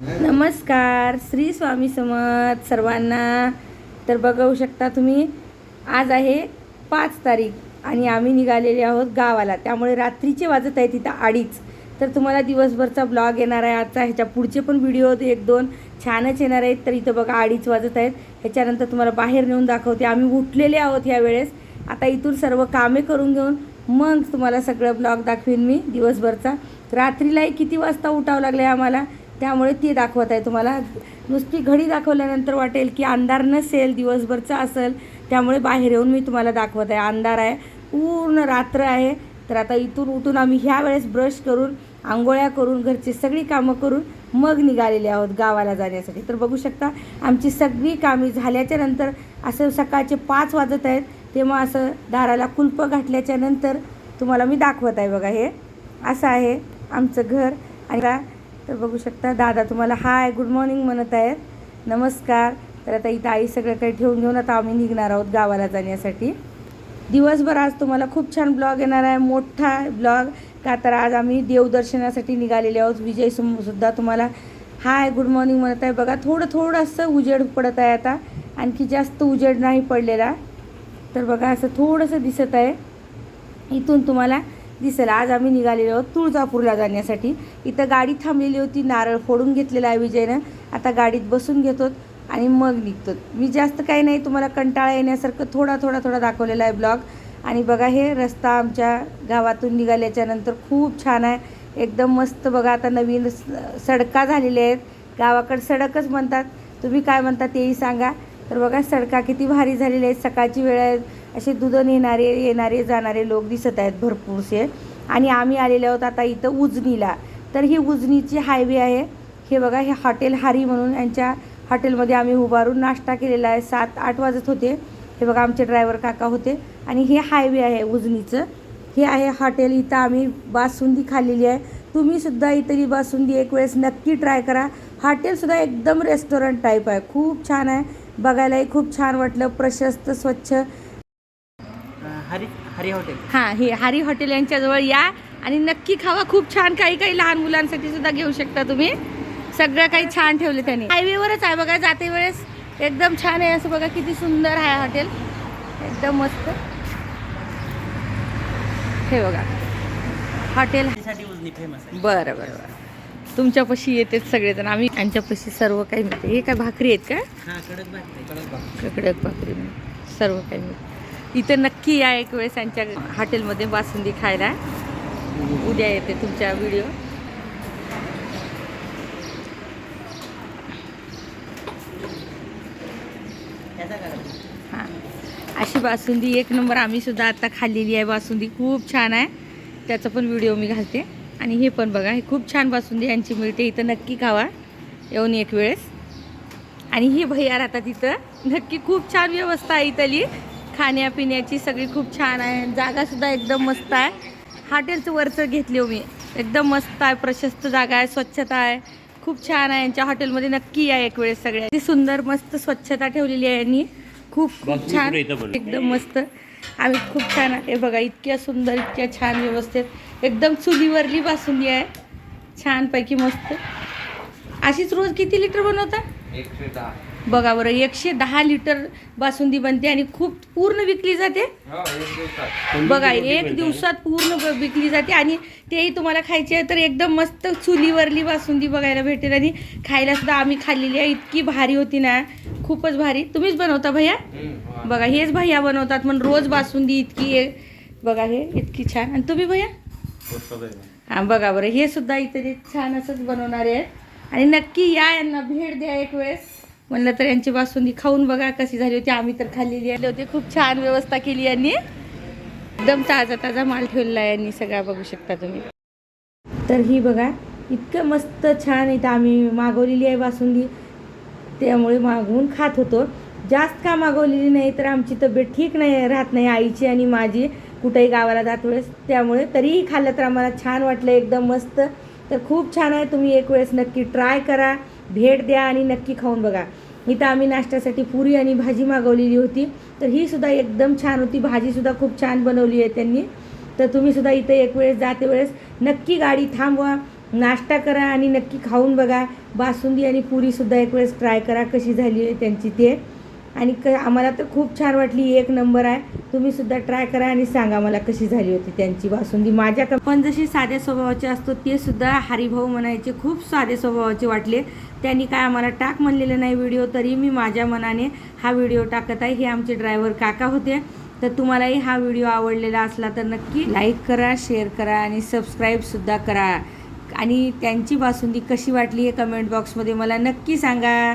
नमस्कार श्री स्वामी समर्थ सर्वांना. तर बघू शकता तुम्ही आज आहे पाच तारीख आणि आम्ही निघालेले आहोत गावाला. त्यामुळे रात्रीचे वाजत आहे तिथं अडीच. तर तुम्हाला दिवसभरचा ब्लॉग येणार आहे आजचा. ह्याच्या पुढचे पण व्हिडिओ एक दोन छानच येणार आहेत. तर इथं बघा अडीच वाजत आहेत. ह्याच्यानंतर तुम्हाला बाहेर नेऊन दाखवते. आम्ही उठलेले आहोत ह्या वेळेस. आता इथून सर्व कामे करून घेऊन मग तुम्हाला सगळं ब्लॉग दाखवीन मी दिवसभरचा. रात्रीलाही किती वाजता उठावं लागलं आहे आम्हाला? त्यामुळे ती दाखवत आहे तुम्हाला. नुसती घडी दाखवल्यानंतर वाटेल की अंधार नसेल दिवसभरचा असेल त्यामुळे बाहेर येऊन मी तुम्हाला दाखवत आहे. अंधार आहे पूर्ण रात्र आहे. तर आता इथून उठून आम्ही ह्या वेळेस ब्रश करून आंघोळ्या करून घरची सगळी कामं करून मग निघालेले आहोत गावाला जाण्यासाठी. तर बघू शकता आमची सगळी कामे झाल्याच्यानंतर असं सकाळचे पाच वाजत आहेत तेव्हा असं दाराला कुलपं घातल्याच्या नंतर तुम्हाला मी दाखवत आहे बघा हे. असं आहे आमचं घर. आणि का तर बघू शकता दादा तुम्हाला हाय गुड मॉर्निंग म्हणत आहेत. नमस्कार. तर आता इथं आई सगळं काही ठेवून घेऊन आता आम्ही निघणार आहोत गावाला जाण्यासाठी. दिवसभर आज तुम्हाला खूप छान ब्लॉग येणार आहे मोठा ब्लॉग का तर आज आम्ही देवदर्शनासाठी निघालेले आहोत. विजय सुम- सुद्धा तुम्हाला हाय गुड मॉर्निंग म्हणत आहे. बघा थोडं थोडंसं उजेड पडत आहे आता. आणखी जास्त उजेड नाही पडलेला. तर बघा असं थोडंसं दिसत आहे. इथून तुम्हाला दिसेल. आज आम्ही निघालेलो आहोत तुळजापूरला जाण्यासाठी. इथं गाडी थांबलेली होती नारळ फोडून घेतलेला आहे विजयनं. आता गाडीत बसून घेतो आणि मग निघतो. मी जास्त काही नाही तुम्हाला कंटाळा येण्यासारखं थोडा थोडा थोडा दाखवलेला आहे ब्लॉग. आणि बघा हे रस्ता आमच्या गावातून निघाल्याच्या नंतर खूप छान आहे. एकदम मस्त बघा आता नवीन सडका झालेल्या आहेत. गावाकडे सडकच म्हणतात. तुम्ही काय म्हणता तेही सांगा. तर बघा सडका किती भारी झालेल्या आहेत. सकाळची वेळ आहे. असे दुधन येणारे येणारे जाणारे लोक दिसत आहेत भरपूरसे आणि आम्ही आलेले आहोत आता इथं उजनीला. तर ही उजनीची हायवे आहे. हे बघा हे हॉटेल हारी म्हणून यांच्या हॉटेलमध्ये आम्ही उभारून नाश्ता केलेला आहे. सात आठ वाजत होते. हे बघा आमचे ड्रायव्हर काका होते. आणि हे हायवे आहे उजनीचं. हे आहे हॉटेल. इथं आम्ही बासुंदी खाल्लेली आहे. तुम्हीसुद्धा इथली बासुंदी एक वेळेस नक्की ट्राय करा. हॉटेलसुद्धा एकदम रेस्टॉरंट टाईप आहे. खूप छान आहे. बघायलाही खूप छान वाटलं. प्रशस्त स्वच्छ. हरी हरी हॉटेल. हां हे हरी हॉटेल यांच्याजवळ या आणि नक्की खावा. खूप छान काही काही लहान मुलांसाठी सुद्धा घेऊ शकता तुम्ही. सगळं काही छान ठेवले त्यांनी. हायवेवरच आहे बघा जाते वेळेस एकदम छान आहे. असं बघा किती सुंदर आहे हॉटेल. एकदम मस्त. हे बघा. हॉटेल. बरं बरं बरं. तुमच्यापाशी येतेच सगळेजण. आम्ही यांच्यापाशी सर्व काही मिळते. हे काय भाकरी आहेत का? हा कडक भाकरी. सर्व काही मिळते. इथं नक्की या एक वेळेस यांच्या हॉटेलमध्ये बासुंदी खायला. उद्या येते तुमच्या व्हिडिओ. हां. अशी बासुंदी एक नंबर आम्ही सुद्धा आता खाल्लेली आहे. बासुंदी खूप छान आहे. त्याचा पण व्हिडिओ मी घालते. आणि हे पण बघा हे खूप छान बासुंदी यांची मिळते इथं नक्की खावा. येऊन एक वेळेस. आणि ही भैया राहतात इथं नक्की खूप छान व्यवस्था आहे इथली. खाण्यापिण्याची सगळी खूप छान आहे. जागासुद्धा एकदम मस्त आहे. हॉटेलचं वरचं घेतली हो मी. एकदम मस्त आहे प्रशस्त जागा आहे स्वच्छता आहे. खूप छान आहे. यांच्या हॉटेलमध्ये नक्की या एक वेळेस सगळ्या. किती सुंदर मस्त स्वच्छता ठेवलेली आहे यांनी. खूप खूप छान. एकदम मस्त. आम्ही खूप छान आहे. बघा इतक्या सुंदर इतक्या छान व्यवस्थित. एकदम चुलीवरली बासुंदी आहे. छानपैकी मस्त. अशीच रोज किती लिटर बनवता? बघा बरं एकशे दहा लिटर बासुंदी बनते आणि खूप पूर्ण विकली जाते. बघा एक दिवसात पूर्ण ब- विकली जाते आणि तेही तुम्हाला खायची आहे तर एकदम मस्त चुलीवरली बासुंदी बघायला भेटेल आणि खायला सुद्धा आम्ही खाल्लेली आहे. इतकी भारी होती ना. खूपच भारी. तुम्हीच बनवता भैया? बघा हेच भैया बनवतात पण रोज बासुंदी इतकी आहे. बघा हे इतकी छान. आणि तुम्ही भैया? हां बघा बरं हे सुद्धा इथे छान असंच बनवणारे आहेत आणि नक्की या यांना भेट द्या एक वेळेस. म्हणलं तर यांची बासुंदी खाऊन बघा कशी झाली होती. आम्ही तर खाल्लेली आले होते खूप छान व्यवस्था केली यांनी. एकदम ताजा ताजा माल ठेवलेला आहे यांनी. सगळा बघू शकता तुम्ही. तर ही बघा इतकं मस्त छान इथं आम्ही मागवलेली आहे बासुंदी त्यामुळे मागवून खात होतो. जास्त का मागवलेली नाही तर आमची तब्येत ठीक नाही राहत नाही आईची आणि माझी. कुठेही गावाला जात वेळेस. त्यामुळे तरीही खाल्लं तर आम्हाला छान वाटलं एकदम मस्त. तर खूप छान आहे. तुम्ही एक वेळेस नक्की ट्राय करा. भेट द्या आणि नक्की खाऊन बघा. इथं आम्ही नाश्त्यासाठी पुरी आणि भाजी मागवलेली होती. तर ही सुद्धा एकदम छान होती. भाजीसुद्धा खूप छान बनवली आहे त्यांनी. तर तुम्हीसुद्धा इथं एक वेळेस जाते वेळेस नक्की गाडी थांबवा. नाश्ता करा आणि नक्की खाऊन बघा. बासुंदी आणि पुरीसुद्धा एक वेळेस ट्राय करा कशी झाली आहे त्यांची ते. आणि क आम्हाला तर खूप छान वाटली एक नंबर आहे. तुम्हीसुद्धा ट्राय करा आणि सांगा मला कशी झाली होती त्यांची बासुंदी. माझ्या पण जशी साध्या स्वभावाचे असतो ते सुद्धा हरिभाऊ म्हणायचे खूप साधे स्वभावाचे वाटले. त्यांनी काय आम्हाला टाक म्हणलेलं नाही व्हिडिओ तरी मी माझ्या मनाने हा व्हिडिओ टाकत आहे. हे आमचे ड्रायव्हर काका होते. तर तुम्हालाही हा व्हिडिओ आवडलेला असला तर नक्की लाईक करा शेअर करा आणि सबस्क्राईबसुद्धा करा. आणि त्यांची बासुंदी कशी वाटली हे कमेंट बॉक्समध्ये मला नक्की सांगा.